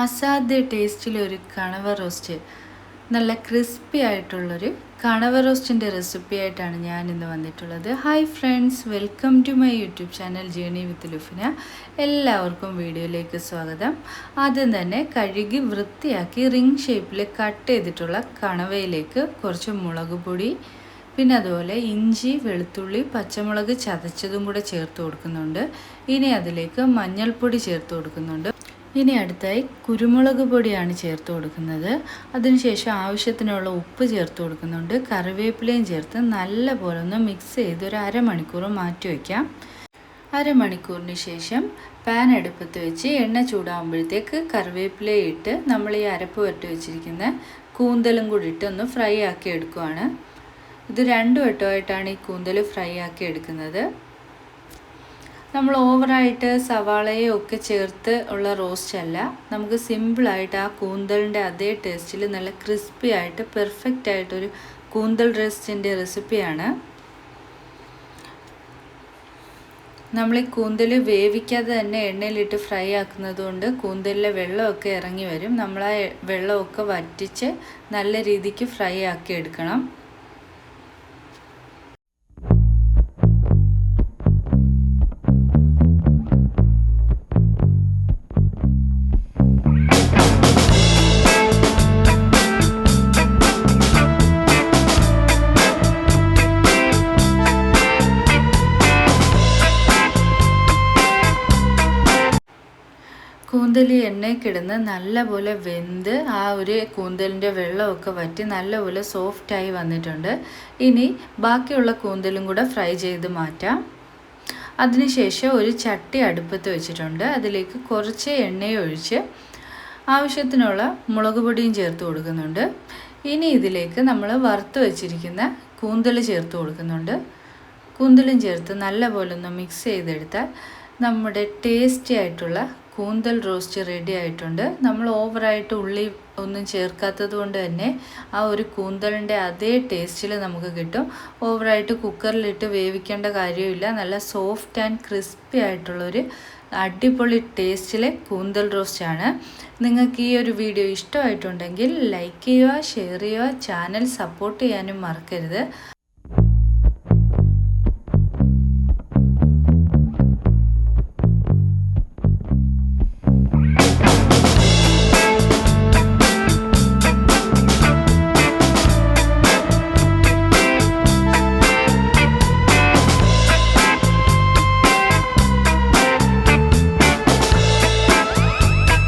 അസാധ്യ ടേസ്റ്റിലൊരു കണവ റോസ്റ്റ്. നല്ല ക്രിസ്പി ആയിട്ടുള്ളൊരു കണവ റോസ്റ്റിന്റെ റെസിപ്പി ആയിട്ടാണ് ഞാൻ ഇന്ന് വന്നിട്ടുള്ളത്. Hi friends welcome to my YouTube channel journey with Lufina എല്ലാവർക്കും വീഡിയോയിലേക്ക് സ്വാഗതം. ആദ്യം തന്നെ കഴുകി വൃത്തിയാക്കി റിംഗ് ഷേപ്പിൽ കട്ട് ചെയ്തിട്ടുള്ള കണവയിലേക്ക് കുറച്ച് മുളക് പൊടി പിന്നെ അതുപോലെ ഇഞ്ചി വെളുത്തുള്ളി പച്ചമുളക് ചതച്ചതും കൂടെ ചേർത്ത് കൊടുക്കുന്നുണ്ട്. ഇനി അതിലേക്ക് മഞ്ഞൾപ്പൊടി ചേർത്ത് കൊടുക്കുന്നുണ്ട്. ഇനി അടുത്തായി കുരുമുളക് പൊടിയാണ് ചേർത്ത് കൊടുക്കുന്നത്. അതിനുശേഷം ആവശ്യത്തിനുള്ള ഉപ്പ് ചേർത്ത് കൊടുക്കുന്നുണ്ട്. കറിവേപ്പിലയും ചേർത്ത് നല്ല പോലെ ഒന്ന് മിക്സ് ചെയ്ത് ഒരു അരമണിക്കൂർ മാറ്റി വയ്ക്കാം അരമണിക്കൂറിന് ശേഷം പാൻ അടുപ്പത്ത് വെച്ച് എണ്ണ ചൂടാകുമ്പോഴത്തേക്ക് കറിവേപ്പില ഇട്ട് നമ്മൾ ഈ അരപ്പ് വരട്ടി വെച്ചിരിക്കുന്ന കൂന്തലും കൂടി ഇട്ട് ഒന്ന് ഫ്രൈ ആക്കി എടുക്കുവാണ്. ഇത് രണ്ടു വട്ടമായിട്ടാണ് ഈ കൂന്തൽ ഫ്രൈ ആക്കി എടുക്കുന്നത്. നമ്മൾ ഓവറായിട്ട് സവാളയും ഒക്കെ ചേർത്ത് ഉള്ള റോസ്റ്റ് അല്ല. നമുക്ക് സിമ്പിളായിട്ട് ആ കൂന്തലിന്റെ അതേ ടേസ്റ്റിൽ നല്ല ക്രിസ്പി ആയിട്ട് പെർഫെക്റ്റ് ആയിട്ടൊരു കൂന്തൽ റോസ്റ്റിന്റെ റെസിപ്പിയാണ് നമ്മൾ ഈ കൂന്തൽ വേവിക്കാതെ തന്നെ എണ്ണയിലിട്ട് ഫ്രൈ ആക്കുന്നത് കൊണ്ട് കൂന്തലിലെ വെള്ളമൊക്കെ ഇറങ്ങി വരും. നമ്മൾ ആ വെള്ളമൊക്കെ വറ്റിച്ച് നല്ല രീതിക്ക് ഫ്രൈ ആക്കി എടുക്കണം. കൂന്തൽ കിടന്ന് നല്ലപോലെ വെന്ത് ആ ഒരു കൂന്തലിന്റെ വെള്ളമൊക്കെ വറ്റി നല്ലപോലെ സോഫ്റ്റായി വന്നിട്ടുണ്ട്. ഇനി ബാക്കിയുള്ള കൂന്തലും കൂടെ ഫ്രൈ ചെയ്ത് മാറ്റാം. അതിനുശേഷം ഒരു ചട്ടി അടുപ്പത്ത് വെച്ചിട്ടുണ്ട്. അതിലേക്ക് കുറച്ച് എണ്ണയൊഴിച്ച് ആവശ്യത്തിനുള്ള മുളക് പൊടിയും ചേർത്ത് കൊടുക്കുന്നുണ്ട്. ഇനി ഇതിലേക്ക് നമ്മൾ വറുത്ത് വെച്ചിരിക്കുന്ന കൂന്തൽ ചേർത്ത് കൊടുക്കുന്നുണ്ട്. കൂന്തലും ചേർത്ത് നല്ലപോലെ ഒന്ന് മിക്സ് ചെയ്തെടുത്താൽ നമ്മുടെ ടേസ്റ്റി ആയിട്ടുള്ള കൂന്തൽ റോസ്റ്റ് റെഡി ആയിട്ടുണ്ട്. നമ്മൾ ഓവറായിട്ട് ഉള്ളി ഒന്നും ചേർക്കാത്തത് കൊണ്ട് തന്നെ ആ ഒരു കൂന്തലിന്റെ അതേ ടേസ്റ്റിൽ നമുക്ക് കിട്ടും. ഓവറായിട്ട് കുക്കറിലിട്ട് വേവിക്കേണ്ട കാര്യമില്ല നല്ല സോഫ്റ്റ് ആൻഡ് ക്രിസ്പി ആയിട്ടുള്ളൊരു അടിപൊളി ടേസ്റ്റിലെ കൂന്തൽ റോസ്റ്റാണ് നിങ്ങൾക്ക് ഈ ഒരു വീഡിയോ ഇഷ്ടമായിട്ടുണ്ടെങ്കിൽ ലൈക്ക് ചെയ്യുക ഷെയർ ചെയ്യുക ചാനൽ സപ്പോർട്ട് ചെയ്യാനും മറക്കരുത്.